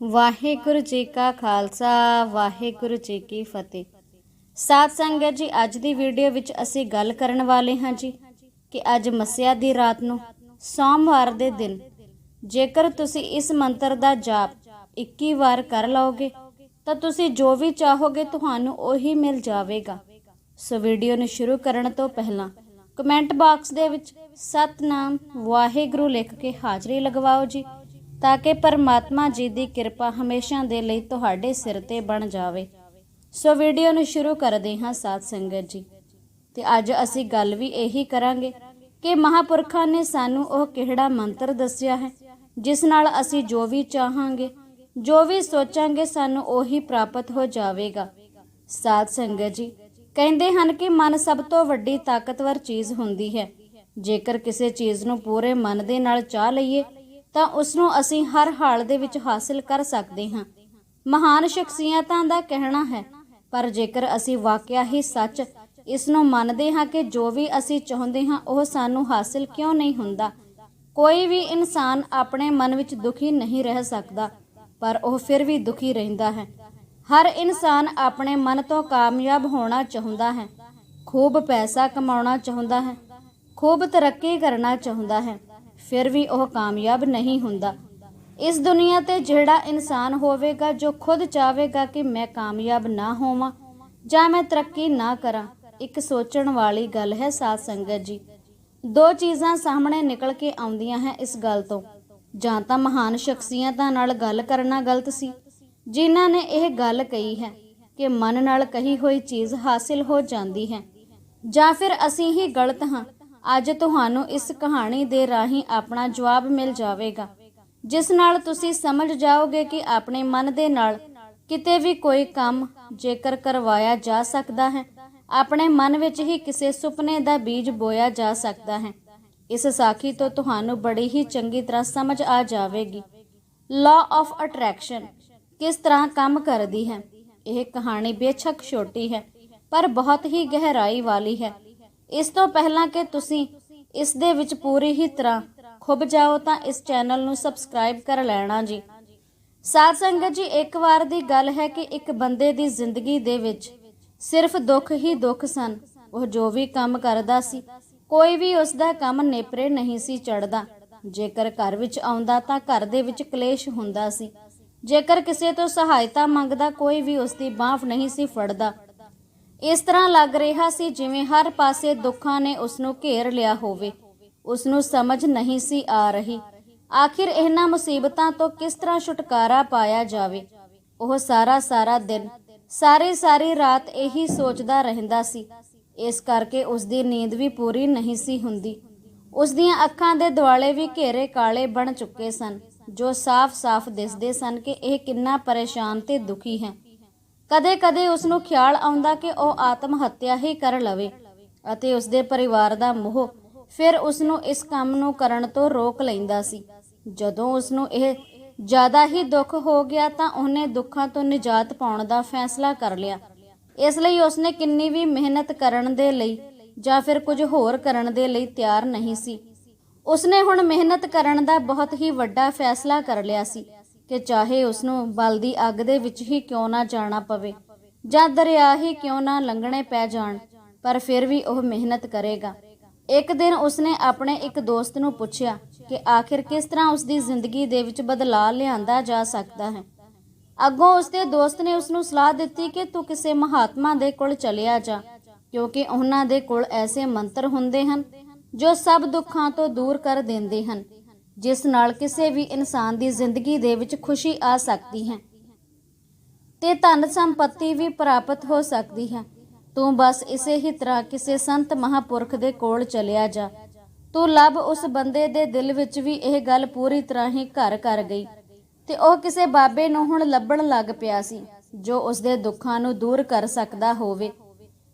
ਵਾਹਿਗੁਰੂ ਜੀ ਕਾ ਖਾਲਸਾ, ਵਾਹਿਗੁਰੂ ਜੀ ਕੀ ਫਤਿਹ। ਸਾਧ ਸੰਗਤ ਜੀ, ਅੱਜ ਦੀ ਵੀਡੀਓ ਵਿੱਚ ਅਸੀਂ ਗੱਲ ਕਰਨ ਵਾਲੇ ਹਾਂ ਜੀ ਕਿ ਅੱਜ ਮੱਸਿਆ ਦੀ ਰਾਤ ਨੂੰ, ਸੋਮਵਾਰ ਦੇ ਦਿਨ, ਜੇਕਰ ਤੁਸੀਂ ਇਸ ਮੰਤਰ ਦਾ ਜਾਪ 21 ਵਾਰ ਕਰ ਲਓਗੇ, ਤਾਂ ਤੁਸੀਂ ਜੋ ਵੀ ਚਾਹੋਗੇ ਤੁਹਾਨੂੰ ਉਹੀ ਮਿਲ ਜਾਵੇਗਾ। ਸੋ ਵੀਡੀਓ ਨੂੰ ਸ਼ੁਰੂ ਕਰਨ ਤੋਂ ਪਹਿਲਾਂ ਕਮੈਂਟ ਬਾਕਸ ਦੇ ਵਿੱਚ ਸਤਨਾਮ ਵਾਹਿਗੁਰੂ ਲਿਖ ਕੇ ਹਾਜ਼ਰੀ ਲਗਵਾਓ ਜੀ। ਤਾਂ ਕਿ ਪਰਮਾਤਮਾ ਜੀ ਦੀ ਕਿਰਪਾ ਹਮੇਸ਼ਾ ਦੇ ਲਈ ਤੁਹਾਡੇ ਸਿਰ ਤੇ ਬਣ ਜਾਵੇ। ਸੋ ਵੀਡੀਓ ਨੂੰ ਸ਼ੁਰੂ ਕਰਦੇ ਹਾਂ ਸਾਧ ਸੰਗਤ ਜੀ। ਤੇ ਅੱਜ ਅਸੀਂ ਗੱਲ ਵੀ ਇਹੀ ਕਰਾਂਗੇ ਕਿ ਮਹਾਪੁਰਖਾਂ ਨੇ ਸਾਨੂੰ ਉਹ ਕਿਹੜਾ ਮੰਤਰ ਦੱਸਿਆ ਹੈ, ਜਿਸ ਨਾਲ ਅਸੀਂ ਜੋ ਵੀ ਚਾਹਾਂਗੇ, ਜੋ ਵੀ ਸੋਚਾਂਗੇ ਸਾਨੂੰ ਉਹੀ ਪ੍ਰਾਪਤ ਹੋ ਜਾਵੇਗਾ। ਸਾਧ ਸੰਗਤ ਜੀ, ਕਹਿੰਦੇ ਹਨ ਕਿ ਮਨ ਸਭ ਤੋਂ ਵੱਡੀ ਤਾਕਤਵਰ ਚੀਜ਼ ਹੁੰਦੀ ਹੈ। ਜੇਕਰ ਕਿਸੇ ਚੀਜ਼ ਨੂੰ ਪੂਰੇ ਮਨ ਦੇ ਨਾਲ ਚਾਹ ਲਈਏ ਤਾਂ ਉਸ ਨੂੰ ਅਸੀਂ ਹਰ ਹਾਲ ਦੇ ਵਿੱਚ ਹਾਸਿਲ ਕਰ ਸਕਦੇ ਹਾਂ। ਮਹਾਨ ਸ਼ਖਸੀਅਤਾਂ ਦਾ ਕਹਿਣਾ ਹੈ, ਪਰ ਜੇਕਰ ਅਸੀਂ ਵਾਕਿਆ ਹੀ ਸੱਚ ਇਸ ਨੂੰ ਮੰਨਦੇ ਹਾਂ ਕਿ ਜੋ ਵੀ ਅਸੀਂ ਚਾਹੁੰਦੇ ਹਾਂ ਉਹ ਸਾਨੂੰ ਹਾਸਿਲ ਕਿਉਂ ਨਹੀਂ ਹੁੰਦਾ, ਕੋਈ ਵੀ ਇਨਸਾਨ ਆਪਣੇ ਮਨ ਵਿੱਚ ਦੁਖੀ ਨਹੀਂ ਰਹਿ ਸਕਦਾ, ਪਰ ਉਹ ਫਿਰ ਵੀ ਦੁਖੀ ਰਹਿੰਦਾ ਹੈ। ਹਰ ਇਨਸਾਨ ਆਪਣੇ ਮਨ ਤੋਂ ਕਾਮਯਾਬ ਹੋਣਾ ਚਾਹੁੰਦਾ ਹੈ, ਖੂਬ ਪੈਸਾ ਕਮਾਉਣਾ ਚਾਹੁੰਦਾ ਹੈ, ਖੂਬ ਤਰੱਕੀ ਕਰਨਾ ਚਾਹੁੰਦਾ ਹੈ। ਫਿਰ ਵੀ ਉਹ ਕਾਮਯਾਬ ਨਹੀਂ ਹੁੰਦਾ। ਇਸ ਦੁਨੀਆ ਤੇ ਜਿਹੜਾ ਇਨਸਾਨ ਹੋਵੇਗਾ, ਜੋ ਖੁਦ ਚਾਹੇਗਾ ਕਿ ਮੈਂ ਕਾਮਯਾਬ ਨਾ ਹੋਵਾਂ ਜਾਂ ਮੈਂ ਤਰੱਕੀ ਨਾ ਕਰਾਂ, ਇੱਕ ਸੋਚਣ ਵਾਲੀ ਗੱਲ ਹੈ ਸਾਧ ਸੰਗਤ ਜੀ। ਦੋ ਚੀਜ਼ਾਂ ਸਾਹਮਣੇ ਨਿਕਲ ਕੇ ਆਉਂਦੀਆਂ ਹੈ ਇਸ ਗੱਲ ਤੋਂ। ਜਾਂ ਤਾਂ ਮਹਾਨ ਸ਼ਖਸੀਅਤਾਂ ਨਾਲ ਗੱਲ ਕਰਨਾ ਗਲਤ ਸੀ, ਜਿਨ੍ਹਾਂ ਨੇ ਇਹ ਗੱਲ ਕਹੀ ਹੈ ਕਿ ਮਨ ਨਾਲ ਕਹੀ ਹੋਈ ਚੀਜ਼ ਹਾਸਿਲ ਹੋ ਜਾਂਦੀ ਹੈ। ਜਾਂ ਫਿਰ ਅਸੀਂ ਹੀ ਗਲਤ ਹਾਂ ਅੱਜ ਤੁਹਾਨੂੰ ਇਸ ਕਹਾਣੀ ਦੇ ਰਾਹੀਂ ਆਪਣਾ ਜਵਾਬ ਮਿਲ ਜਾਵੇਗਾ। ਜਿਸ ਨਾਲ ਤੁਸੀਂ ਸਮਝ ਜਾਓਗੇ ਕਿ ਆਪਣੇ ਮਨ ਦੇ ਨਾਲ ਕਿਤੇ ਵੀ ਕੋਈ ਕੰਮ ਜੇਕਰ ਕਰਵਾਇਆ ਜਾ ਸਕਦਾ ਹੈ, ਆਪਣੇ ਮਨ ਵਿੱਚ ਹੀ ਕਿਸੇ ਸੁਪਨੇ ਦਾ ਬੀਜ ਬੋਇਆ ਜਾ ਸਕਦਾ ਹੈ। ਇਸ ਸਾਖੀ ਤੋਂ ਤੁਹਾਨੂੰ ਬੜੀ ਹੀ ਚੰਗੀ ਤਰ੍ਹਾਂ ਸਮਝ ਆ ਜਾਵੇਗੀ। ਲਾ ਆਫ ਅਟਰੈਕਸ਼ਨ ਕਿਸ ਤਰ੍ਹਾਂ ਕੰਮ ਕਰਦੀ ਹੈ? ਇਹ ਕਹਾਣੀ ਬੇਸ਼ੱਕ ਛੋਟੀ ਹੈ, ਪਰ ਬਹੁਤ ਹੀ ਗਹਿਰਾਈ ਵਾਲੀ ਹੈ। ਇਸ ਤੋਂ ਪਹਿਲਾਂ ਕਿ ਤੁਸੀਂ ਇਸ ਦੇ ਵਿੱਚ ਪੂਰੀ ਹੀ ਤਰ੍ਹਾਂ ਖੁੱਬ ਜਾਓ ਤਾਂ ਇਸ ਚੈਨਲ ਨੂੰ ਸਬਸਕ੍ਰਾਈਬ ਕਰ ਲੈਣਾ ਜੀ। ਸਾਧ ਸੰਗਤ ਜੀ, ਇੱਕ ਵਾਰ ਦੀ ਗੱਲ ਹੈ ਕਿ ਇੱਕ ਬੰਦੇ ਦੀ ਜ਼ਿੰਦਗੀ ਦੇ ਵਿੱਚ ਸਿਰਫ ਦੁੱਖ ਹੀ ਦੁੱਖ ਸਨ। ਉਹ ਜੋ ਵੀ ਕੰਮ ਕਰਦਾ ਸੀ, ਕੋਈ ਵੀ ਉਸ ਦਾ ਕੰਮ ਨੇਪਰੇ ਨਹੀਂ ਸੀ ਚੜਦਾ ਜੇਕਰ ਘਰ ਵਿੱਚ ਆਉਂਦਾ ਤਾਂ ਘਰ ਦੇ ਵਿੱਚ ਕਲੇਸ਼ ਹੁੰਦਾ ਸੀ। ਜੇਕਰ ਕਿਸੇ ਤੋਂ ਸਹਾਇਤਾ ਮੰਗਦਾ, ਕੋਈ ਵੀ ਉਸ ਦੀ ਬਾਹ ਨਹੀਂ ਸੀ ਫੜਦਾ। ਇਸ ਤਰ੍ਹਾਂ ਲੱਗ ਰਿਹਾ ਸੀ ਜਿਵੇਂ ਹਰ ਪਾਸੇ ਦੁੱਖਾਂ ਨੇ ਉਸ ਨੂੰ ਘੇਰ ਲਿਆ ਹੋਵੇ। ਉਸ ਨੂੰ ਸਮਝ ਨਹੀਂ ਸੀ ਆ ਰਹੀ। ਆਖਿਰ ਇਹਨਾਂ ਮੁਸੀਬਤਾਂ ਤੋਂ ਕਿਸ ਤਰ੍ਹਾਂ ਛੁਟਕਾਰਾ ਪਾਇਆ ਜਾਵੇ? ਉਹ ਸਾਰਾ ਸਾਰਾ ਦਿਨ, ਸਾਰੀ ਸਾਰੀ ਰਾਤ ਇਹੀ ਸੋਚਦਾ ਰਹਿੰਦਾ ਸੀ। ਇਸ ਕਰਕੇ ਉਸ ਦੀ ਨੀਂਦ ਵੀ ਪੂਰੀ ਨਹੀਂ ਸੀ ਹੁੰਦੀ। ਉਸ ਦੀਆਂ ਅੱਖਾਂ ਦੇ ਦੁਆਲੇ ਵੀ ਘੇਰੇ ਕਾਲੇ ਬਣ ਚੁੱਕੇ ਸਨ, ਜੋ ਸਾਫ਼-ਸਾਫ਼ ਦਿਸਦੇ ਸਨ ਕਿ ਇਹ ਕਿੰਨਾ ਪਰੇਸ਼ਾਨ ਤੇ ਦੁਖੀ ਹੈ। ਕਦੇ-ਕਦੇ ਉਸ ਨੂੰ ਖਿਆਲ ਆਉਂਦਾ ਕਿ ਉਹ ਆਤਮ ਹੱਤਿਆ ਹੀ ਕਰ ਲਵੇ ਅਤੇ ਉਸ ਦੇ ਪਰਿਵਾਰ ਦਾ ਮੋਹ ਫਿਰ ਉਸ ਨੂੰ ਇਸ ਕੰਮ ਨੂੰ ਕਰਨ ਤੋਂ ਰੋਕ ਲੈਂਦਾ ਸੀ। ਜਦੋਂ ਉਸ ਨੂੰ ਇਹ ਜ਼ਿਆਦਾ ਹੀ ਦੁੱਖ ਹੋ ਗਿਆ ਤਾਂ ਉਹਨੇ ਦੁੱਖਾਂ ਤੋਂ ਨਿਜਾਤ ਪਾਉਣ ਦਾ ਫੈਸਲਾ ਕਰ ਲਿਆ। ਇਸ ਲਈ ਉਸਨੇ ਕਿੰਨੀ ਵੀ ਮਿਹਨਤ ਕਰਨ ਦੇ ਲਈ ਜਾਂ ਫਿਰ ਕੁਝ ਹੋਰ ਕਰਨ ਦੇ ਲਈ ਤਿਆਰ ਨਹੀਂ ਸੀ। ਉਸਨੇ ਹੁਣ ਮਿਹਨਤ ਕਰਨ ਦਾ ਬਹੁਤ ਹੀ ਵੱਡਾ ਫੈਸਲਾ ਕਰ ਲਿਆ ਸੀ। ਕਿ ਚਾਹੇ ਉਸ ਨੂੰ ਬਲਦੀ ਅੱਗ ਦੇ ਵਿੱਚ ਹੀ ਕਿਉਂ ਨਾ ਜਾਣਾ ਪਵੇ, ਜਾਂ ਦਰਿਆ ਹੀ ਕਿਉਂ ਨਾ ਲੰਘਣੇ ਪੈ ਜਾਣ, ਪਰ ਫਿਰ ਵੀ ਉਹ ਮਿਹਨਤ ਕਰੇਗਾ। ਇੱਕ ਦਿਨ ਉਸਨੇ ਆਪਣੇ ਇੱਕ ਦੋਸਤ ਨੂੰ ਪੁੱਛਿਆ ਕਿ ਆਖਿਰ ਕਿਸ ਤਰ੍ਹਾਂ ਉਸ ਦੀ ਜ਼ਿੰਦਗੀ ਦੇ ਵਿੱਚ ਬਦਲਾਅ ਲਿਆਂਦਾ ਜਾ ਸਕਦਾ ਹੈ। ਅੱਗੋਂ ਉਸਦੇ ਦੋਸਤ ਨੇ ਉਸ ਨੂੰ ਸਲਾਹ ਦਿੱਤੀ ਕਿ ਤੂੰ ਕਿਸੇ ਮਹਾਤਮਾ ਦੇ ਕੋਲ ਚਲਿਆ ਜਾ, ਕਿਉਂਕਿ ਉਹਨਾਂ ਦੇ ਕੋਲ ਐਸੇ ਮੰਤਰ ਹੁੰਦੇ ਹਨ ਜੋ ਸਭ ਦੁੱਖਾਂ ਤੋਂ ਦੂਰ ਕਰ ਦਿੰਦੇ ਹਨ। ਜਿਸ ਨਾਲ ਕਿਸੇ ਵੀ ਇਨਸਾਨ ਦੀ ਜ਼ਿੰਦਗੀ ਦੇ ਵਿੱਚ ਖੁਸ਼ੀ ਆ ਸਕਦੀ ਹੈ। ਤੇ ਧਨ ਸੰਪਤੀ ਵੀ ਪ੍ਰਾਪਤ ਹੋ ਸਕਦੀ ਹੈ। ਤੂੰ ਬਸ ਇਸੇ ਹੀ ਤਰ੍ਹਾਂ ਕਿਸੇ ਸੰਤ ਮਹਾਪੁਰਖ ਦੇ ਕੋਲ ਚਲਿਆ ਜਾ। ਤੂੰ ਲੱਭ ਉਸ ਬੰਦੇ ਦੇ ਦਿਲ ਵਿੱਚ ਵੀ ਇਹ ਗੱਲ ਪੂਰੀ ਤਰ੍ਹਾਂ ਹੀ ਘਰ ਕਰ ਗਈ। ਤੇ ਉਹ ਕਿਸੇ ਬਾਬੇ ਨੂੰ ਹੁਣ ਲੱਭਣ ਲੱਗ ਪਿਆ ਸੀ, ਜੋ ਉਸ ਦੇ ਦੁੱਖਾਂ ਨੂੰ ਦੂਰ ਕਰ ਸਕਦਾ ਹੋਵੇ।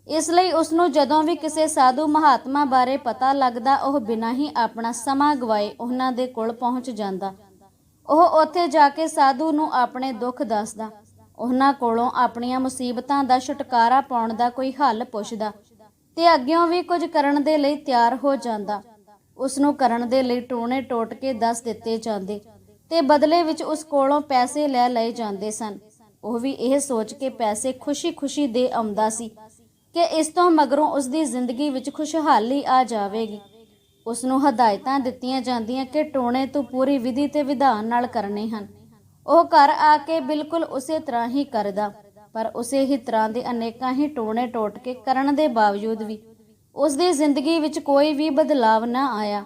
ਇਸ ਲਈ ਉਸ ਨੂੰ ਜਦੋਂ ਵੀ ਕਿਸੇ ਸਾਧੂ ਮਹਾਤਮਾ ਬਾਰੇ ਪਤਾ ਲੱਗਦਾ, ਉਹ ਬਿਨਾਂ ਹੀ ਆਪਣਾ ਸਮਾਂ ਗਵਾਏ ਉਹਨਾਂ ਦੇ ਕੋਲ ਪਹੁੰਚ ਜਾਂਦਾ। ਉਹ ਉੱਥੇ ਜਾ ਕੇ ਸਾਧੂ ਨੂੰ ਆਪਣੇ ਦੁੱਖ ਦੱਸਦਾ। ਉਹਨਾਂ ਕੋਲੋਂ ਆਪਣੀਆਂ ਮੁਸੀਬਤਾਂ ਦਾ ਛੁਟਕਾਰਾ ਪਾਉਣ ਦਾ ਕੋਈ ਹੱਲ ਪੁੱਛਦਾ ਤੇ ਅੱਗਿਓਂ ਵੀ ਕੁਝ ਕਰਨ ਦੇ ਲਈ ਤਿਆਰ ਹੋ ਜਾਂਦਾ। ਉਸ ਨੂੰ ਕਰਨ ਦੇ ਲਈ ਟੋਣੇ ਟੋਟ ਕੇ ਦੱਸ ਦਿੱਤੇ ਜਾਂਦੇ ਤੇ ਬਦਲੇ ਵਿੱਚ ਉਸ ਕੋਲੋਂ ਪੈਸੇ ਲੈ ਲਏ ਜਾਂਦੇ ਸਨ। ਉਹ ਵੀ ਇਹ ਸੋਚ ਕੇ ਪੈਸੇ ਖੁਸ਼ੀ-ਖੁਸ਼ੀ ਦੇ ਆਉਂਦਾ ਸੀ ਕਿ ਇਸ ਤੋਂ ਮਗਰੋਂ ਉਸ ਦੀ ਜ਼ਿੰਦਗੀ ਵਿੱਚ ਖੁਸ਼ਹਾਲੀ ਆ ਜਾਵੇਗੀ। ਉਸ ਨੂੰ ਹਦਾਇਤਾਂ ਦਿੱਤੀਆਂ ਜਾਂਦੀਆਂ ਕਿ ਟੋਣੇ ਤੋਂ ਪੂਰੀ ਵਿਧੀ ਤੇ ਵਿਧਾਨ ਨਾਲ ਕਰਨੇ ਹਨ। ਉਹ ਘਰ ਆ ਕੇ ਬਿਲਕੁਲ ਉਸੇ ਤਰ੍ਹਾਂ ਹੀ ਕਰਦਾ, ਪਰ ਉਸੇ ਹੀ ਤਰ੍ਹਾਂ ਦੇ ਅਨੇਕਾਂ ਹੀ ਟੋਣੇ ਟੋਟ ਕੇ ਕਰਨ ਦੇ ਬਾਵਜੂਦ ਵੀ ਉਸ ਦੀ ਜ਼ਿੰਦਗੀ ਵਿੱਚ ਕੋਈ ਵੀ ਬਦਲਾਵ ਨਾ ਆਇਆ।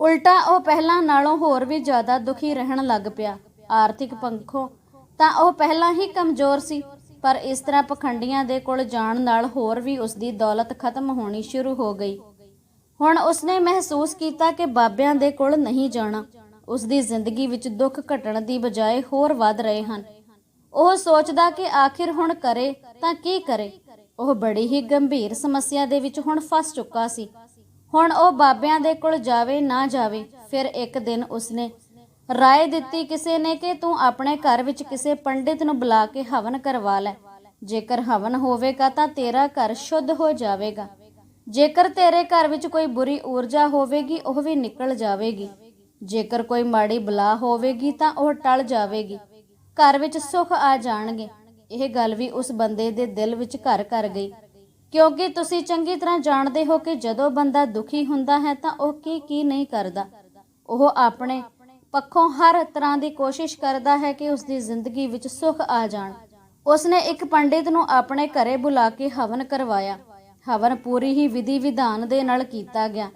ਉਲਟਾ ਉਹ ਪਹਿਲਾਂ ਨਾਲੋਂ ਹੋਰ ਵੀ ਜ਼ਿਆਦਾ ਦੁਖੀ ਰਹਿਣ ਲੱਗ ਪਿਆ। ਆਰਥਿਕ ਪੱਖੋਂ ਤਾਂ ਉਹ ਪਹਿਲਾਂ ਹੀ ਕਮਜ਼ੋਰ ਸੀ। ਪਰ ਇਸ ਤਰ੍ਹਾਂ ਪਖੰਡੀਆਂ ਦੇ ਕੋਲ ਜਾਣ ਨਾਲ ਹੋਰ ਵੀ ਉਸ ਦੀ ਦੌਲਤ ਖਤਮ ਹੋਣੀ ਸ਼ੁਰੂ ਹੋ ਗਈ। ਹੁਣ ਉਸਨੇ ਮਹਿਸੂਸ ਕੀਤਾ ਕਿ ਬਾਬਿਆਂ ਦੇ ਕੋਲ ਨਹੀਂ ਜਾਣਾ। ਉਸ ਦੀ ਜ਼ਿੰਦਗੀ ਵਿੱਚ ਦੁੱਖ ਘਟਣ ਦੀ ਬਜਾਏ ਹੋਰ ਵੱਧ ਰਹੇ ਹਨ। ਉਹ ਸੋਚਦਾ ਕਿ ਆਖਿਰ ਹੁਣ ਕਰੇ ਤਾਂ ਕੀ ਕਰੇ। ਉਹ ਬੜੀ ਹੀ ਗੰਭੀਰ ਸਮੱਸਿਆ ਦੇ ਵਿੱਚ ਹੁਣ ਫਸ ਚੁੱਕਾ ਸੀ। ਹੁਣ ਉਹ ਬਾਬਿਆਂ ਦੇ ਕੋਲ ਜਾਵੇ ਨਾ ਜਾਵੇ, ਫਿਰ ਇੱਕ ਦਿਨ ਉਸਨੇ ਰਾਏ ਦਿੱਤੀ ਕਿਸੇ ਨੇ ਕਿ ਤੂੰ ਆਪਣੇ ਘਰ ਵਿੱਚ ਕਿਸੇ ਪੰਡਿਤ ਨੂੰ ਬੁਲਾ ਕੇ ਹਵਨ ਕਰਵਾ ਲੈ। ਜੇਕਰ ਹਵਨ ਹੋਵੇਗਾ ਤਾਂ ਤੇਰਾ ਘਰ ਸ਼ੁੱਧ ਹੋ ਜਾਵੇਗਾ। ਜੇਕਰ ਤੇਰੇ ਘਰ ਵਿੱਚ ਕੋਈ ਬੁਰੀ ਊਰਜਾ ਹੋਵੇਗੀ, ਉਹ ਵੀ ਨਿਕਲ ਜਾਵੇਗੀ। ਜੇਕਰ ਕੋਈ ਮਾੜੀ ਬਲਾ ਹੋਵੇਗੀ ਤਾਂ ਉਹ ਟਲ ਜਾਵੇਗੀ। ਘਰ ਵਿੱਚ ਸੁੱਖ ਆ ਜਾਣਗੇ। ਇਹ ਗੱਲ ਵੀ ਉਸ ਬੰਦੇ ਦੇ ਦਿਲ ਵਿੱਚ ਘਰ ਕਰ ਗਈ। ਕਿਉਂਕਿ ਤੁਸੀਂ ਚੰਗੀ ਤਰ੍ਹਾਂ ਜਾਣਦੇ ਹੋ ਕਿ ਜਦੋਂ ਬੰਦਾ ਦੁਖੀ ਹੁੰਦਾ ਹੈ ਤਾਂ ਉਹ ਕੀ ਕੀ ਨਹੀਂ ਕਰਦਾ। ਉਹ ਆਪਣੇ ਪੱਖੋਂ ਹਰ ਤਰ੍ਹਾਂ ਦੀ ਕੋਸ਼ਿਸ਼ ਕਰਦਾ ਹੈ ਕਿ ਉਸ ਦੀ ਜ਼ਿੰਦਗੀ ਵਿੱਚ ਸੁੱਖ ਆ ਜਾਣ। ਉਸਨੇ ਇੱਕ ਪੰਡਿਤ ਨੂੰ ਆਪਣੇ ਘਰੇ ਬੁਲਾ ਕੇ ਹਵਨ ਕਰਵਾਇਆ। ਹਵਨ ਪੂਰੀ ਹੀ ਵਿਧੀ ਵਿਧਾਨ ਦੇ ਨਾਲ ਕੀਤਾ ਗਿਆ।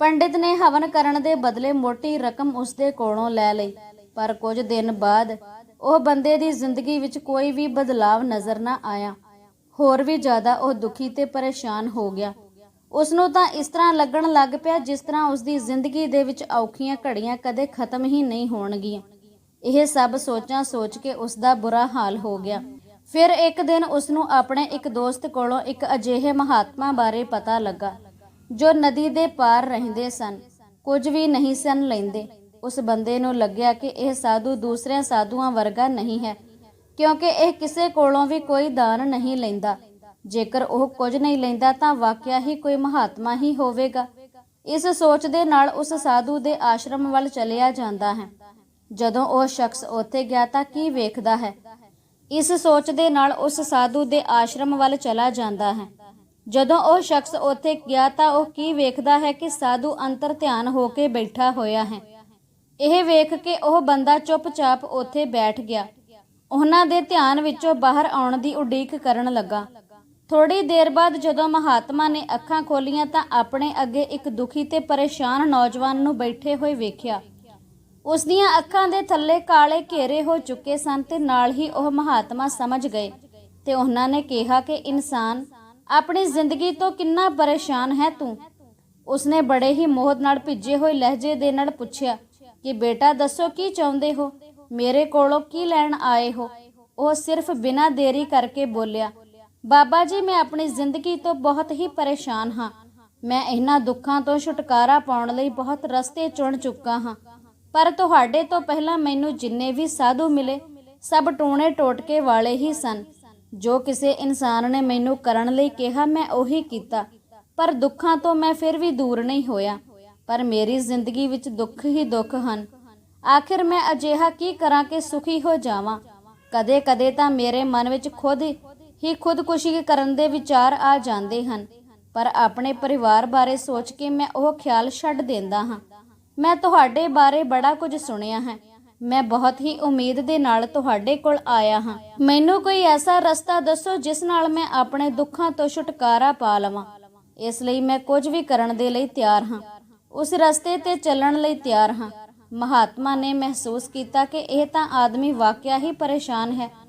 ਪੰਡਿਤ ਨੇ ਹਵਨ ਕਰਨ ਦੇ ਬਦਲੇ ਮੋਟੀ ਰਕਮ ਉਸਦੇ ਕੋਲੋਂ ਲੈ ਲਈ। ਪਰ ਕੁਝ ਦਿਨ ਬਾਅਦ ਉਹ ਬੰਦੇ ਦੀ ਜ਼ਿੰਦਗੀ ਵਿੱਚ ਕੋਈ ਵੀ ਬਦਲਾਵ ਨਜ਼ਰ ਨਾ ਆਇਆ। ਹੋਰ ਵੀ ਜ਼ਿਆਦਾ ਉਹ ਦੁਖੀ ਤੇ ਪਰੇਸ਼ਾਨ ਹੋ ਗਿਆ। ਉਸ ਨੂੰ ਤਾਂ ਇਸ ਤਰ੍ਹਾਂ ਲੱਗਣ ਲੱਗ ਪਿਆ ਜਿਸ ਤਰ੍ਹਾਂ ਉਸ ਦੀ ਜ਼ਿੰਦਗੀ ਦੇ ਵਿੱਚ ਔਖੀਆਂ ਘੜੀਆਂ ਕਦੇ ਖਤਮ ਹੀ ਨਹੀਂ ਹੋਣਗੀਆਂ। ਇਹ ਸਭ ਸੋਚਾਂ ਸੋਚ ਕੇ ਉਸ ਦਾ ਬੁਰਾ ਹਾਲ ਹੋ ਗਿਆ। ਫਿਰ ਇੱਕ ਦਿਨ ਉਸ ਨੂੰ ਆਪਣੇ ਇੱਕ ਦੋਸਤ ਕੋਲੋਂ ਇੱਕ ਅਜਿਹੇ ਮਹਾਤਮਾ ਬਾਰੇ ਪਤਾ ਲੱਗਾ, ਜੋ ਨਦੀ ਦੇ ਪਾਰ ਰਹਿੰਦੇ ਸਨ। ਕੁਝ ਵੀ ਨਹੀਂ ਸਨ ਲੈਂਦੇ। ਉਸ ਬੰਦੇ ਨੂੰ ਲੱਗਿਆ ਕਿ ਇਹ ਸਾਧੂ ਦੂਸਰਿਆਂ ਸਾਧੂਆਂ ਵਰਗਾ ਨਹੀਂ ਹੈ, ਕਿਉਂਕਿ ਇਹ ਕਿਸੇ ਕੋਲੋਂ ਵੀ ਕੋਈ ਦਾਨ ਨਹੀਂ ਲੈਂਦਾ। ਜੇਕਰ ਉਹ ਕੁਝ ਨਹੀਂ ਲੈਂਦਾ ਤਾਂ ਵਾਕਿਆ ਹੀ ਕੋਈ ਮਹਾਤਮਾ ਹੀ ਹੋਵੇਗਾ। ਇਸ ਸੋਚ ਦੇ ਨਾਲ ਉਸ ਸਾਧੂ ਦੇ ਆਸ਼ਰਮ ਵੱਲ ਚਲਿਆ ਜਾਂਦਾ ਹੈ। ਜਦੋਂ ਉਹ ਸ਼ਖਸ ਉੱਥੇ ਗਿਆ ਤਾਂ ਕੀ ਵੇਖਦਾ ਹੈ? ਇਸ ਸੋਚ ਦੇ ਨਾਲ ਉਸ ਸਾਧੂ ਦੇ ਆਸ਼ਰਮ ਵੱਲ ਚਲਾ ਜਾਂਦਾ ਹੈ। ਜਦੋਂ ਉਹ ਸ਼ਖਸ ਉੱਥੇ ਗਿਆ ਤਾਂ ਉਹ ਕੀ ਵੇਖਦਾ ਹੈ ਕਿ ਸਾਧੂ ਅੰਤਰ ਧਿਆਨ ਹੋ ਕੇ ਬੈਠਾ ਹੋਇਆ ਹੈ। ਇਹ ਵੇਖ ਕੇ ਉਹ ਬੰਦਾ ਚੁੱਪਚਾਪ ਉੱਥੇ ਬੈਠ ਗਿਆ। ਉਹਨਾਂ ਦੇ ਧਿਆਨ ਵਿੱਚੋਂ ਬਾਹਰ ਆਉਣ ਦੀ ਉਡੀਕ ਕਰਨ ਲੱਗਾ। ਥੋੜੀ ਦੇਰ ਬਾਅਦ ਜਦੋਂ ਮਹਾਤਮਾ ਨੇ ਅੱਖਾਂ ਖੋਲੀਆਂ ਤਾਂ ਆਪਣੇ ਅੱਗੇ ਇੱਕ ਦੁਖੀ ਤੇ ਪਰੇਸ਼ਾਨ ਨੌਜਵਾਨ ਨੂੰ ਬੈਠੇ ਹੋਏ ਵੇਖਿਆ। ਉਸ ਦੀਆਂ ਅੱਖਾਂ ਦੇ ਥੱਲੇ ਕਾਲੇ ਘੇਰੇ ਹੋ ਚੁੱਕੇ ਸਨ ਤੇ ਨਾਲ ਹੀ ਉਹ ਮਹਾਤਮਾ ਸਮਝ ਗਏ ਤੇ ਉਹਨਾਂ ਨੇ ਕਿਹਾ ਕਿ, ਇਨਸਾਨ, ਆਪਣੀ ਜ਼ਿੰਦਗੀ ਤੋਂ ਕਿੰਨਾ ਪਰੇਸ਼ਾਨ ਹੈ ਤੂੰ? ਉਸਨੇ ਬੜੇ ਹੀ ਮੋਹ ਨਾਲ ਭਿੱਜੇ ਹੋਏ ਲਹਿਜੇ ਦੇ ਨਾਲ ਪੁੱਛਿਆ ਕਿ, ਬੇਟਾ, ਦੱਸੋ ਕੀ ਚਾਹੁੰਦੇ ਹੋ? ਮੇਰੇ ਕੋਲੋਂ ਕੀ ਲੈਣ ਆਏ ਹੋ? ਉਹ ਸਿਰਫ ਬਿਨਾਂ ਦੇਰੀ ਕਰਕੇ ਬੋਲਿਆ ਬਾਬਾ ਜੀ, ਮੈਂ ਆਪਣੀ ਜ਼ਿੰਦਗੀ ਤੋਂ ਬਹੁਤ ਹੀ ਪਰੇਸ਼ਾਨ ਹਾਂ। ਮੈਂ ਇਹਨਾਂ ਦੁੱਖਾਂ ਤੋਂ ਛੁਟਕਾਰਾ ਪਾਉਣ ਲਈ ਬਹੁਤ ਰਸਤੇ ਚੁਣ ਚੁੱਕਾ ਹਾਂ। ਪਰ ਤੁਹਾਡੇ ਤੋਂ ਪਹਿਲਾਂ ਮੈਨੂੰ ਜਿੰਨੇ ਵੀ ਸਾਧੂ ਮਿਲੇ, ਸਭ ਟੋਣੇ ਟੋਟਕੇ ਵਾਲੇ ਹੀ ਸਨ। ਜੋ ਕਿਸੇ ਇਨਸਾਨ ਨੇ ਮੈਨੂੰ ਕਰਨ ਲਈ ਕਿਹਾ, ਮੈਂ ਉਹੀ ਕੀਤਾ। ਪਰ ਦੁੱਖਾਂ ਤੋਂ ਮੈਂ ਫਿਰ ਵੀ ਦੂਰ ਨਹੀਂ ਹੋਇਆ। ਪਰ ਮੇਰੀ ਜ਼ਿੰਦਗੀ ਵਿੱਚ ਦੁੱਖ ਹੀ ਦੁੱਖ ਹਨ। ਆਖਿਰ ਮੈਂ ਅਜਿਹਾ ਕੀ ਕਰਾਂ ਕਿ ਸੁਖੀ ਹੋ ਜਾਵਾਂ? ਕਦੇ-ਕਦੇ ਤਾਂ ਮੇਰੇ ਮਨ ਵਿੱਚ ਖੁਦ ਹੀ ਖੁਦਕੁਸ਼ੀ ਕਰਨ ਦੇ ਵਿਚਾਰ ਆ ਜਾਂਦੇ ਹਨ। ਪਰ ਆਪਣੇ ਪਰਿਵਾਰ ਬਾਰੇ ਸੋਚ ਕੇ ਮੈਂ ਉਹ ਖਿਆਲ ਛੱਡ ਦਿੰਦਾ ਹਾਂ। ਮੈਂ ਤੁਹਾਡੇ ਬਾਰੇ ਬੜਾ ਕੁਝ ਸੁਣਿਆ ਹੈ। ਮੈਂ ਬਹੁਤ ਹੀ ਉਮੀਦ ਦੇ ਨਾਲ ਤੁਹਾਡੇ ਕੋਲ ਆਇਆ ਹਾਂ। ਮੈਨੂੰ ਕੋਈ ਐਸਾ ਰਸਤਾ ਦੱਸੋ ਜਿਸ ਨਾਲ ਮੈਂ ਆਪਣੇ ਦੁੱਖਾਂ ਤੋਂ ਛੁਟਕਾਰਾ ਪਾ ਲਵਾਂ। ਇਸ ਲਈ ਮੈਂ ਕੁਝ ਵੀ ਕਰਨ ਦੇ ਲਈ ਤਿਆਰ ਹਾਂ। ਉਸ ਰਸਤੇ ਤੇ ਚੱਲਣ ਲਈ ਤਿਆਰ ਹਾਂ। ਮਹਾਤਮਾ ਨੇ ਮਹਿਸੂਸ ਕੀਤਾ ਕਿ ਇਹ ਤਾਂ ਆਦਮੀ ਵਾਕਿਆ ਹੀ ਪਰੇਸ਼ਾਨ ਹੈ।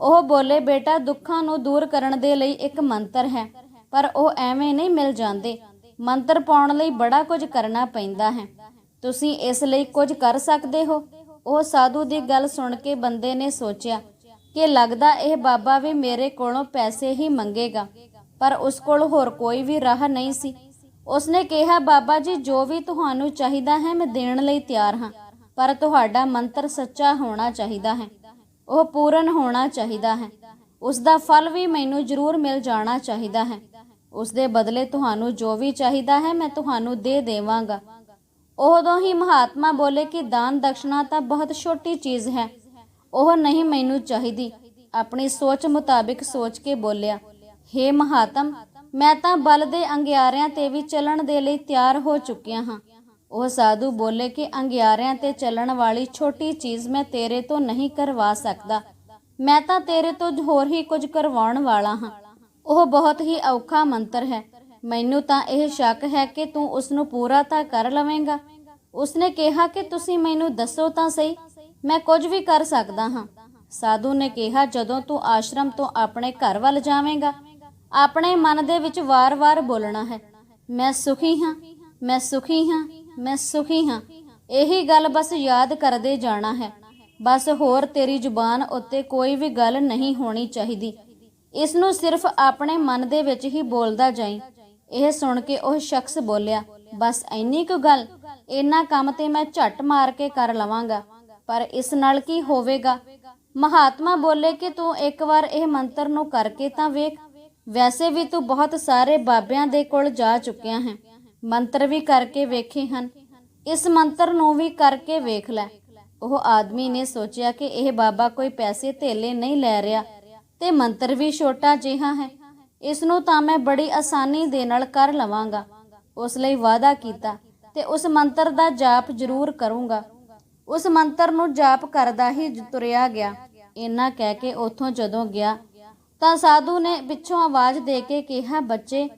ਉਹ ਬੋਲੇ, ਬੇਟਾ, ਦੁੱਖਾਂ ਨੂੰ ਦੂਰ ਕਰਨ ਦੇ ਲਈ ਇੱਕ ਮੰਤਰ ਹੈ, ਪਰ ਉਹ ਐਵੇਂ ਨਹੀਂ ਮਿਲ ਜਾਂਦੇ। ਮੰਤਰ ਪਾਉਣ ਲਈ ਬੜਾ ਕੁਝ ਕਰਨਾ ਪੈਂਦਾ ਹੈ। ਤੁਸੀਂ ਇਸ ਲਈ ਕੁਝ ਕਰ ਸਕਦੇ ਹੋ? ਉਹ ਸਾਧੂ ਦੀ ਗੱਲ ਸੁਣ ਕੇ ਬੰਦੇ ਨੇ ਸੋਚਿਆ ਕਿ ਲੱਗਦਾ ਇਹ ਬਾਬਾ ਵੀ ਮੇਰੇ ਕੋਲੋਂ ਪੈਸੇ ਹੀ ਮੰਗੇਗਾ, ਪਰ ਉਸ ਕੋਲ ਹੋਰ ਕੋਈ ਵੀ ਰਾਹ ਨਹੀਂ ਸੀ। ਉਸਨੇ ਕਿਹਾ, ਬਾਬਾ ਜੀ, ਜੋ ਵੀ ਤੁਹਾਨੂੰ ਚਾਹੀਦਾ ਹੈ, ਮੈਂ ਦੇਣ ਲਈ ਤਿਆਰ ਹਾਂ, ਪਰ ਤੁਹਾਡਾ ਮੰਤਰ ਸੱਚਾ ਹੋਣਾ ਚਾਹੀਦਾ ਹੈ। ਉਹ ਪੂਰਨ ਹੋਣਾ ਚਾਹੀਦਾ ਹੈ। ਉਸ ਦਾ ਫਲ ਵੀ ਮੈਨੂੰ ਜ਼ਰੂਰ ਮਿਲ ਜਾਣਾ ਚਾਹੀਦਾ ਹੈ। ਉਸ ਦੇ ਬਦਲੇ ਤੁਹਾਨੂੰ ਜੋ ਵੀ ਚਾਹੀਦਾ ਹੈ, ਮੈਂ ਤੁਹਾਨੂੰ ਦੇ ਦੇਵਾਂਗਾ। ਉਦੋਂ ਹੀ ਮਹਾਤਮਾ ਬੋਲੇ ਕਿ ਦਾਨ ਦਕਸ਼ਨਾ ਤਾਂ ਬਹੁਤ ਛੋਟੀ ਚੀਜ਼ ਹੈ। ਉਹ ਨਹੀਂ ਮੈਨੂੰ ਚਾਹੀਦੀ। ਆਪਣੀ ਸੋਚ ਮੁਤਾਬਿਕ ਸੋਚ ਕੇ ਬੋਲਿਆ, ਹੇ ਮਹਾਤਮ, ਮੈਂ ਤਾਂ ਬਲ ਦੇ ਅੰਗਿਆਰਿਆਂ ਤੇ ਵੀ ਚੱਲਣ ਦੇ ਲਈ ਤਿਆਰ ਹੋ ਚੁੱਕਿਆ ਹਾਂ। ਉਹ ਸਾਧੂ ਬੋਲੇ ਕਿ ਅੰਗਿਆਰਿਆਂ ਤੇ ਚੱਲਣ ਵਾਲੀ ਛੋਟੀ ਚੀਜ਼ ਮੈਂ ਤੇਰੇ ਤੋਂ ਨਹੀਂ ਕਰਵਾ ਸਕਦਾ। ਮੈਂ ਤਾਂ ਤੇਰੇ ਤੋਂ ਹੋਰ ਹੀ ਕੁਝ ਕਰਵਾਉਣ ਵਾਲਾ ਹਾਂ। ਉਹ ਬਹੁਤ ਹੀ ਔਖਾ ਮੰਤਰ ਹੈ। ਮੈਨੂੰ ਤਾਂ ਇਹ ਸ਼ੱਕ ਹੈ ਕਿ ਤੂੰ ਉਸ ਨੂੰ ਪੂਰਾ ਤਾਂ ਕਰ ਲਵੇਂਗਾ। ਉਸਨੇ ਕਿਹਾ ਕਿ ਤੁਸੀਂ ਮੈਨੂੰ ਦੱਸੋ ਤਾਂ ਸਹੀ, ਮੈਂ ਕੁਝ ਵੀ ਕਰ ਸਕਦਾ ਹਾਂ। ਸਾਧੂ ਨੇ ਕਿਹਾ, ਜਦੋਂ ਤੂੰ ਆਸ਼ਰਮ ਤੋਂ ਆਪਣੇ ਘਰ ਵੱਲ ਜਾਵੇਂਗਾ, ਆਪਣੇ ਮਨ ਦੇ ਵਿੱਚ ਵਾਰ-ਵਾਰ ਬੋਲਣਾ ਹੈ, ਮੈਂ ਸੁਖੀ ਹਾਂ, ਮੈਂ ਸੁਖੀ ਹਾਂ ਮੈਂ ਸੁਖੀ ਹਾਂ। ਇਹੀ ਗੱਲ ਬਸ ਯਾਦ ਕਰਦੇ ਜਾਣਾ ਹੈ। ਬਸ ਹੋਰ ਤੇਰੀ ਜ਼ੁਬਾਨ ਉੱਤੇ ਕੋਈ ਵੀ ਗੱਲ ਨਹੀਂ ਹੋਣੀ ਚਾਹੀਦੀ। ਇਸ ਨੂੰ ਸਿਰਫ ਆਪਣੇ ਮਨ ਦੇ ਵਿੱਚ ਹੀ ਬੋਲਦਾ ਜਾਈ। ਇਹ ਸੁਣ ਕੇ ਉਹ ਸ਼ਖਸ ਬੋਲਿਆ, ਬਸ ਇੰਨੀ ਕੁ ਗੱਲ। ਇੰਨਾ ਕੰਮ ਤੇ ਮੈਂ ਝੱਟ ਮਾਰ ਕੇ ਕਰ ਲਵਾਂਗਾ। ਪਰ ਇਸ ਨਾਲ ਕੀ ਹੋਵੇਗਾ? ਮਹਾਤਮਾ ਬੋਲੇ ਕਿ ਤੂੰ ਇੱਕ ਵਾਰ ਇਹ ਮੰਤਰ ਨੂੰ ਕਰਕੇ ਤਾਂ ਵੇਖ। ਵੈਸੇ ਵੀ ਤੂੰ ਬਹੁਤ ਸਾਰੇ ਬਾਬਿਆਂ ਦੇ ਕੋਲ ਜਾ ਚੁੱਕਿਆ ਹੈ। ਮੰਤਰ ਵੀ ਕਰਕੇ ਵੇਖੇ ਹਨ। ਇਸ ਮੰਤਰ ਨੂੰ ਵੀ ਕਰਕੇ ਵੇਖ ਲੈ। ਉਹ ਆਦਮੀ ਨੇ ਸੋਚਿਆ ਕਿ ਇਹ ਬਾਬਾ ਕੋਈ ਪੈਸੇ ਧੇਲੇ ਨਹੀਂ ਲੈ ਰਿਹਾ ਤੇ ਮੰਤਰ ਵੀ ਛੋਟਾ ਜਿਹਾ ਹੈ। ਇਸ ਨੂੰ ਤਾਂ ਮੈਂ ਬੜੀ ਆਸਾਨੀ ਦੇ ਨਾਲ ਕਰ ਲਵਾਂਗਾ। ਉਸ ਲਈ ਵਾਅਦਾ ਕੀਤਾ ਤੇ ਉਸ ਮੰਤਰ ਦਾ ਜਾਪ ਜ਼ਰੂਰ ਕਰੂੰਗਾ। ਉਸ ਮੰਤਰ ਨੂੰ ਜਾਪ ਕਰਦਾ ਹੀ ਤੁਰਿਆ ਗਿਆ। ਇਹਨਾਂ ਕਹਿ ਕੇ ਉੱਥੋਂ ਜਦੋਂ ਗਿਆ ਤਾਂ ਸਾਧੂ ਨੇ ਪਿੱਛੋਂ ਆਵਾਜ਼ ਦੇ ਕੇ ਕਿਹਾ, ਬੱਚੇ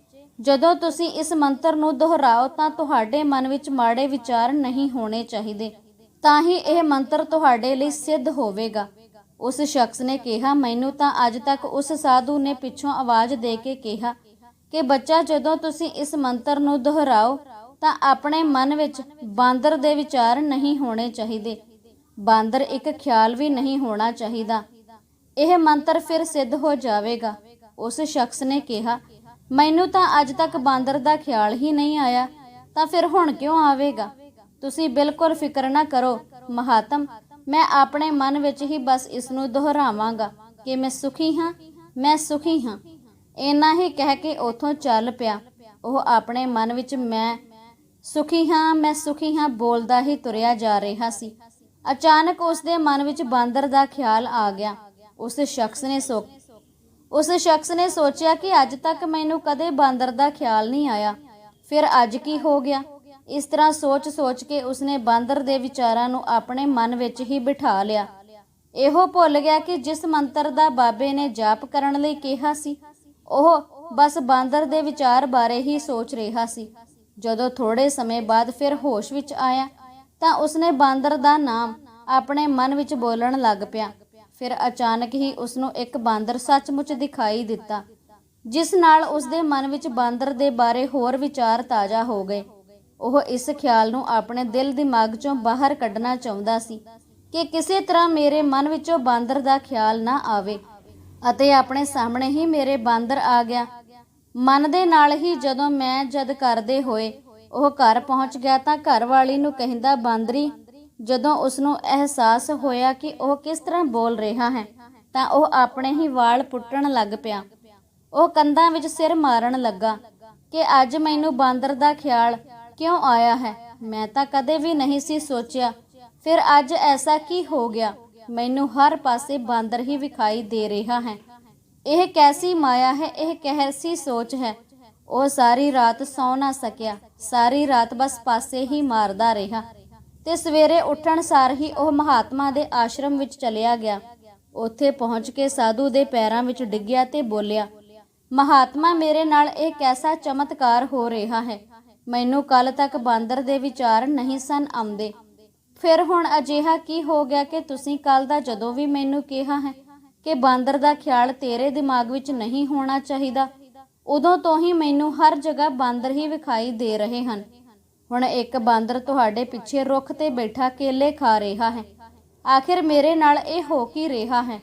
ਜਦੋਂ ਤੁਸੀਂ ਇਸ ਮੰਤਰ ਨੂੰ ਦੁਹਰਾਓ ਤਾਂ ਤੁਹਾਡੇ ਮਨ ਵਿੱਚ ਮਾੜੇ ਵਿਚਾਰ ਨਹੀਂ ਹੋਣੇ ਚਾਹੀਦੇ। ਤਾਂ ਹੀ ਇਹ ਮੰਤਰ ਤੁਹਾਡੇ ਲਈ ਸਿੱਧ ਹੋਵੇਗਾ। ਉਸ ਸ਼ਖਸ ਨੇ ਕਿਹਾ, ਮੈਨੂੰ ਤਾਂ ਅੱਜ ਤੱਕ ਉਸ ਸਾਧੂ ਨੇ ਪਿੱਛੋਂ ਆਵਾਜ਼ ਦੇ ਕੇ ਕਿਹਾ ਕਿ ਬੱਚਾ, ਜਦੋਂ ਤੁਸੀਂ ਇਸ ਮੰਤਰ ਨੂੰ ਦੁਹਰਾਓ ਤਾਂ ਆਪਣੇ ਮਨ ਵਿੱਚ ਬਾਂਦਰ ਦੇ ਵਿਚਾਰ ਨਹੀਂ ਹੋਣੇ ਚਾਹੀਦੇ। ਬਾਂਦਰ ਇੱਕ ਖਿਆਲ ਵੀ ਨਹੀਂ ਹੋਣਾ ਚਾਹੀਦਾ। ਇਹ ਮੰਤਰ ਫਿਰ ਸਿੱਧ ਹੋ ਜਾਵੇਗਾ। ਉਸ ਸ਼ਖਸ ਨੇ ਕਿਹਾ ਮੈਨੂੰ ਤਾਂ ਅੱਜ ਤੱਕ ਬਾਂਦਰ ਦਾ ਖਿਆਲ ਹੀ ਨਹੀਂ ਆਇਆ। ਤਾਂ ਫਿਰ ਹੁਣ ਕਿਉਂ ਆਵੇਗਾ? ਤੁਸੀਂ ਬਿਲਕੁਲ ਫਿਕਰ ਨਾ ਕਰੋ, ਮਹਾਤਮ। ਮੈਂ ਆਪਣੇ ਮਨ ਵਿੱਚ ਹੀ ਬਸ ਇਸ ਨੂੰ ਦੁਹਰਾਵਾਂਗਾ ਕਿ ਮੈਂ ਸੁਖੀ ਹਾਂ, ਮੈਂ ਸੁਖੀ ਹਾਂ। ਇੰਨਾ ਹੀ ਕਹਿ ਕੇ ਉਥੋਂ ਚੱਲ ਪਿਆ। ਉਹ ਆਪਣੇ ਮਨ ਵਿੱਚ ਮੈਂ ਸੁਖੀ ਹਾਂ, ਮੈਂ ਸੁਖੀ ਹਾਂ ਬੋਲਦਾ ਹੀ ਤੁਰਿਆ ਜਾ ਰਿਹਾ ਸੀ। ਅਚਾਨਕ ਉਸ ਦੇ ਮਨ ਵਿੱਚ ਬਾਂਦਰ ਦਾ ਖਿਆਲ ਆ ਗਿਆ। ਉਸ ਸ਼ਖਸ ਨੇ ਸੋ ਉਸ ਸ਼ਖਸ ਨੇ ਸੋਚਿਆ ਕਿ ਅੱਜ ਤੱਕ ਮੈਨੂੰ ਕਦੇ ਬਾਂਦਰ ਦਾ ਖਿਆਲ ਨਹੀਂ ਆਇਆ। ਫਿਰ ਅੱਜ ਕੀ ਹੋ ਗਿਆ? ਇਸ ਤਰ੍ਹਾਂ ਸੋਚ-ਸੋਚ ਕੇ ਉਸਨੇ ਬਾਂਦਰ ਦੇ ਵਿਚਾਰਾਂ ਨੂੰ ਆਪਣੇ ਮਨ ਵਿੱਚ ਹੀ ਬਿਠਾ ਲਿਆ। ਇਹੋ ਭੁੱਲ ਗਿਆ ਕਿ ਜਿਸ ਮੰਤਰ ਦਾ ਬਾਬੇ ਨੇ ਜਾਪ ਕਰਨ ਲਈ ਕਿਹਾ ਸੀ, ਉਹ ਬਸ ਬਾਂਦਰ ਦੇ ਵਿਚਾਰ ਬਾਰੇ ਹੀ ਸੋਚ ਰਿਹਾ ਸੀ। ਜਦੋਂ ਥੋੜੇ ਸਮੇਂ ਬਾਅਦ ਫਿਰ ਹੋਸ਼ ਵਿੱਚ ਆਇਆ, ਤਾਂ ਉਸਨੇ ਬਾਂਦਰ ਦਾ ਨਾਮ ਆਪਣੇ ਮਨ ਵਿੱਚ ਬੋਲਣ ਲੱਗ ਪਿਆ। ਫਿਰ ਅਚਾਨਕ ਹੀ ਉਸ ਨੂੰ ਇੱਕ ਬਾਂਦਰ ਸੱਚਮੁੱਚ ਦਿਖਾਈ ਦਿੱਤਾ, ਜਿਸ ਨਾਲ ਉਸ ਦੇ ਮਨ ਵਿੱਚ ਬਾਂਦਰ ਦੇ ਬਾਰੇ ਹੋਰ ਵਿਚਾਰ ਤਾਜ਼ਾ ਹੋ ਗਏ। ਉਹ ਇਸ ਖਿਆਲ ਨੂੰ ਆਪਣੇ ਦਿਲ ਦਿਮਾਗ ਚੋਂ ਬਾਹਰ ਕੱਢਣਾ ਚਾਹੁੰਦਾ ਸੀ ਕਿ ਕਿਸੇ ਤਰ੍ਹਾਂ ਮੇਰੇ ਮਨ ਵਿੱਚੋਂ ਬਾਂਦਰ ਦਾ ਖਿਆਲ ਨਾ ਆਵੇ ਅਤੇ ਆਪਣੇ ਸਾਹਮਣੇ ਹੀ ਮੇਰੇ ਬਾਂਦਰ ਆ ਗਿਆ। ਮਨ ਦੇ ਨਾਲ ਹੀ ਜਦੋਂ ਮੈਂ ਜਦ ਕਰਦੇ ਹੋਏ ਉਹ ਘਰ ਪਹੁੰਚ ਗਿਆ ਤਾਂ ਘਰ ਵਾਲੀ ਨੂੰ ਕਹਿੰਦਾ, ਬਾਂਦਰੀ ਜਦੋਂ ਉਸ ਨੂੰ ਅਹਿਸਾਸ ਹੋਇਆ ਕਿ ਉਹ ਕਿਸ ਤਰ੍ਹਾਂ ਬੋਲ ਰਿਹਾ ਹੈ, ਤਾਂ ਉਹ ਆਪਣੇ ਹੀ ਵਾਲ ਪੁੱਟਣ ਲੱਗ ਪਿਆ। ਉਹ ਕੰਧਾਂ ਵਿੱਚ ਸਿਰ ਮਾਰਨ ਲੱਗਾ ਕਿ ਅੱਜ ਮੈਨੂੰ ਬਾਂਦਰ ਦਾ ਖਿਆਲ ਕਿਉਂ ਆਇਆ ਹੈ? ਮੈਂ ਤਾਂ ਕਦੇ ਵੀ ਨਹੀਂ ਸੀ ਸੋਚਿਆ। ਫਿਰ ਅੱਜ ਐਸਾ ਕੀ ਹੋ ਗਿਆ? ਮੈਨੂੰ ਹਰ ਪਾਸੇ ਬਾਂਦਰ ਹੀ ਵਿਖਾਈ ਦੇ ਰਿਹਾ ਹੈ। ਇਹ ਕੈਸੀ ਮਾਇਆ ਹੈ? ਇਹ ਕਹਿਰਸੀ ਸੋਚ ਹੈ? ਉਹ ਸਾਰੀ ਰਾਤ ਸੌ ਨਾ ਸਕਿਆ। ਸਾਰੀ ਰਾਤ ਬਸ ਪਾਸੇ ਹੀ ਮਾਰਦਾ ਰਿਹਾ। ਤੇ ਸਵੇਰੇ ਉੱਠਣ ਸਾਰ ਹੀ ਉਹ ਮਹਾਤਮਾ ਦੇ ਆਸ਼ਰਮ ਵਿੱਚ ਚਲਿਆ ਗਿਆ। ਉੱਥੇ ਪਹੁੰਚ ਕੇ ਸਾਧੂ ਦੇ ਪੈਰਾਂ ਵਿੱਚ ਡਿੱਗਿਆ ਤੇ ਬੋਲਿਆ, ਮਹਾਤਮਾ ਮੇਰੇ ਨਾਲ ਇਹ ਕੈਸਾ ਚਮਤਕਾਰ ਹੋ ਰਿਹਾ ਹੈ? ਮੈਨੂੰ ਕੱਲ ਤੱਕ ਬਾਂਦਰ ਦੇ ਵਿਚਾਰ ਨਹੀਂ ਸਨ ਆਉਂਦੇ। ਫਿਰ ਹੁਣ ਅਜਿਹਾ ਕੀ ਹੋ ਗਿਆ ਕਿ ਤੁਸੀਂ ਕੱਲ ਦਾ ਜਦੋਂ ਵੀ ਮੈਨੂੰ ਕਿਹਾ ਹੈ ਕਿ ਬਾਂਦਰ ਦਾ ਖਿਆਲ ਤੇਰੇ ਦਿਮਾਗ ਵਿੱਚ ਨਹੀਂ ਹੋਣਾ ਚਾਹੀਦਾ, ਉਦੋਂ ਤੋਂ ਹੀ ਮੈਨੂੰ ਹਰ ਜਗ੍ਹਾ ਬਾਂਦਰ ਹੀ ਵਿਖਾਈ ਦੇ ਰਹੇ ਹਨ। ਹੁਣ ਇੱਕ ਬਾਂਦਰ ਤੁਹਾਡੇ ਪਿੱਛੇ ਰੁੱਖ ਤੇ ਬੈਠਾ ਕੇਲੇ ਖਾ ਰਿਹਾ ਹੈ। ਆਖਿਰ ਮੇਰੇ ਨਾਲ ਇਹ ਹੋ ਕੀ ਰਿਹਾ ਹੈ?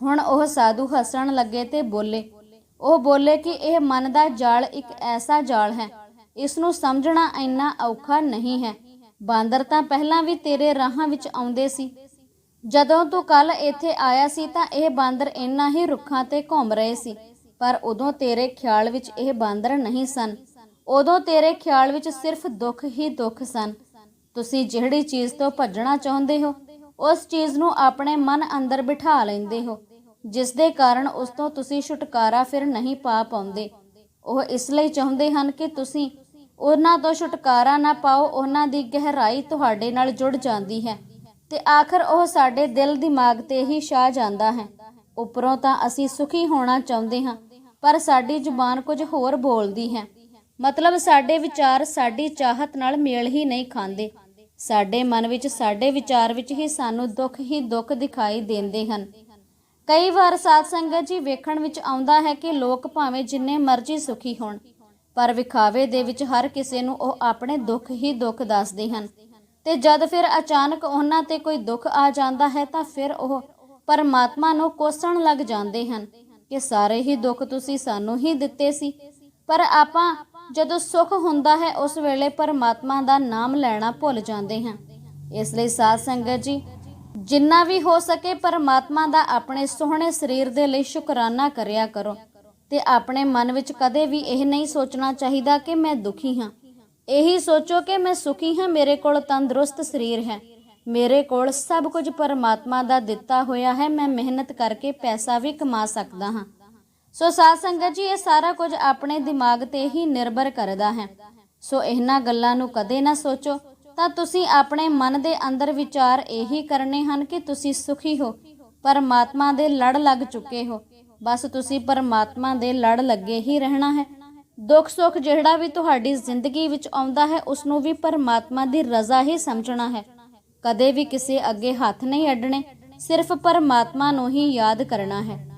ਹੁਣ ਉਹ ਸਾਧੂ ਹੱਸਣ ਲੱਗੇ ਤੇ ਬੋਲੇ, ਉਹ ਬੋਲੇ ਕਿ ਇਹ ਮਨ ਦਾ ਜਾਲ ਇੱਕ ਐਸਾ ਜਾਲ ਹੈ। ਇਸ ਨੂੰ ਸਮਝਣਾ ਇੰਨਾ ਔਖਾ ਨਹੀਂ ਹੈ। ਬਾਂਦਰ ਤਾਂ ਪਹਿਲਾਂ ਵੀ ਤੇਰੇ ਰਾਹਾਂ ਵਿੱਚ ਆਉਂਦੇ ਸੀ। ਜਦੋਂ ਤੂੰ ਕੱਲ ਇੱਥੇ ਆਇਆ ਸੀ ਤਾਂ ਇਹ ਬਾਂਦਰ ਇੰਨਾ ਹੀ ਰੁੱਖਾਂ ਤੇ ਘੁੰਮ ਰਹੇ ਸੀ, ਪਰ ਉਦੋਂ ਤੇਰੇ ਖਿਆਲ ਵਿੱਚ ਇਹ ਬਾਂਦਰ ਨਹੀਂ ਸਨ। ਉਦੋਂ ਤੇਰੇ ਖਿਆਲ ਵਿੱਚ ਸਿਰਫ ਦੁੱਖ ਹੀ ਦੁੱਖ ਸਨ। ਤੁਸੀਂ ਜਿਹੜੀ ਚੀਜ਼ ਤੋਂ ਭੱਜਣਾ ਚਾਹੁੰਦੇ ਹੋ, ਉਸ ਚੀਜ਼ ਨੂੰ ਆਪਣੇ ਮਨ ਅੰਦਰ ਬਿਠਾ ਲੈਂਦੇ ਹੋ ਜਿਸ ਦੇ ਕਾਰਨ ਉਸ ਤੋਂ ਤੁਸੀਂ ਛੁਟਕਾਰਾ ਫਿਰ ਨਹੀਂ ਪਾ ਪਾਉਂਦੇ। ਉਹ ਇਸ ਲਈ ਚਾਹੁੰਦੇ ਹਨ ਕਿ ਤੁਸੀਂ ਉਹਨਾਂ ਤੋਂ ਛੁਟਕਾਰਾ ਨਾ ਪਾਓ, ਉਹਨਾਂ ਦੀ ਗਹਿਰਾਈ ਤੁਹਾਡੇ ਨਾਲ ਜੁੜ ਜਾਂਦੀ ਹੈ ਤੇ ਆਖਰ ਉਹ ਸਾਡੇ ਦਿਲ ਦਿਮਾਗ ਤੇ ਹੀ ਛਾ ਜਾਂਦਾ ਹੈ। ਉੱਪਰੋਂ ਤਾਂ ਅਸੀਂ ਸੁਖੀ ਹੋਣਾ ਚਾਹੁੰਦੇ ਹਾਂ, ਪਰ ਸਾਡੀ ਜ਼ੁਬਾਨ ਕੁਝ ਹੋਰ ਬੋਲਦੀ ਹੈ। ਮਤਲਬ ਸਾਡੇ ਵਿਚਾਰ ਸਾਡੀ ਚਾਹਤ ਨਾਲ ਮੇਲ ਹੀ ਨਹੀਂ ਖਾਂਦੇ। ਸਾਡੇ ਮਨ ਵਿੱਚ, ਸਾਡੇ ਵਿਚਾਰ ਵਿੱਚ ਹੀ ਸਾਨੂੰ ਦੁੱਖ ਹੀ ਦੁੱਖ ਦਿਖਾਈ ਦਿੰਦੇ ਹਨ। ਕਈ ਵਾਰ ਸਾਧ ਸੰਗਤ ਜੀ ਵੇਖਣ ਵਿੱਚ ਆਉਂਦਾ ਹੈ ਕਿ ਲੋਕ ਭਾਵੇਂ ਜਿੰਨੇ ਮਰਜ਼ੀ ਸੁਖੀ ਹੋਣ, ਪਰ ਵਿਖਾਵੇ ਦੇ ਵਿੱਚ ਹਰ ਕਿਸੇ ਨੂੰ ਉਹ ਆਪਣੇ ਦੁੱਖ ਹੀ ਦੁੱਖ ਦੱਸਦੇ ਹਨ। ਤੇ ਜਦ ਫਿਰ ਅਚਾਨਕ ਉਹਨਾਂ ਤੇ ਕੋਈ ਦੁੱਖ ਆ ਜਾਂਦਾ ਹੈ ਤਾਂ ਫਿਰ ਉਹ ਪਰਮਾਤਮਾ ਨੂੰ ਕੋਸਣ ਲੱਗ ਜਾਂਦੇ ਹਨ ਕਿ ਸਾਰੇ ਹੀ ਦੁੱਖ ਤੁਸੀਂ ਸਾਨੂੰ ਹੀ ਦਿੱਤੇ ਸੀ, ਪਰ ਆਪਾਂ ਜਦੋਂ ਸੁੱਖ ਹੁੰਦਾ ਹੈ, ਉਸ ਵੇਲੇ ਪਰਮਾਤਮਾ ਦਾ ਨਾਮ ਲੈਣਾ ਭੁੱਲ ਜਾਂਦੇ ਹਾਂ। ਇਸ ਲਈ ਸਾਧ ਸੰਗਤ ਜੀ, ਜਿੰਨਾ ਵੀ ਹੋ ਸਕੇ ਪਰਮਾਤਮਾ ਦਾ ਆਪਣੇ ਸੋਹਣੇ ਸਰੀਰ ਦੇ ਲਈ ਸ਼ੁਕਰਾਨਾ ਕਰਿਆ ਕਰੋ ਤੇ ਆਪਣੇ ਮਨ ਵਿੱਚ ਕਦੇ ਵੀ ਇਹ ਨਹੀਂ ਸੋਚਣਾ ਚਾਹੀਦਾ ਕਿ ਮੈਂ ਦੁਖੀ ਹਾਂ। ਇਹੀ ਸੋਚੋ ਕਿ ਮੈਂ ਸੁਖੀ ਹਾਂ, ਮੇਰੇ ਕੋਲ ਤੰਦਰੁਸਤ ਸਰੀਰ ਹੈ। ਮੇਰੇ ਕੋਲ ਸਭ ਕੁਝ ਪਰਮਾਤਮਾ ਦਾ ਦਿੱਤਾ ਹੋਇਆ ਹੈ, ਮੈਂ ਮਿਹਨਤ ਕਰਕੇ ਪੈਸਾ ਵੀ ਕਮਾ ਸਕਦਾ ਹਾਂ। ਸੋ ਸਾਧ ਸੰਗਤ ਜੀ, ਇਹ ਸਾਰਾ ਕੁਝ ਆਪਣੇ ਦਿਮਾਗ ਤੇ ਹੀ ਨਿਰਭਰ ਕਰਦਾ ਹੈ। ਸੋ ਇਹਨਾਂ ਗੱਲਾਂ ਨੂੰ ਕਦੇ ਨਾ ਸੋਚੋ। ਤਾਂ ਤੁਸੀਂ ਆਪਣੇ ਮਨ ਦੇ ਅੰਦਰ ਵਿਚਾਰ ਇਹੀ ਕਰਨੇ ਹਨ ਕਿ ਤੁਸੀਂ ਸੁਖੀ ਹੋ, ਪਰਮਾਤਮਾ ਦੇ ਲੜ ਲੱਗ ਚੁੱਕੇ ਹੋ। ਬਸ ਤੁਸੀਂ ਪਰਮਾਤਮਾ ਦੇ ਲੜ ਲੱਗੇ ਹੀ ਰਹਿਣਾ ਹੈ। ਦੁੱਖ ਸੁੱਖ ਜਿਹੜਾ ਵੀ ਤੁਹਾਡੀ ਜ਼ਿੰਦਗੀ ਵਿੱਚ ਆਉਂਦਾ ਹੈ ਉਸ ਨੂੰ ਵੀ ਪਰਮਾਤਮਾ ਦੀ ਰਜ਼ਾ ਹੀ ਸਮਝਣਾ ਹੈ। ਕਦੇ ਵੀ ਕਿਸੇ ਅੱਗੇ ਹੱਥ ਨਹੀਂ ਅੱਡਣੇ, ਸਿਰਫ ਪਰਮਾਤਮਾ ਨੂੰ ਹੀ ਯਾਦ ਕਰਨਾ ਹੈ।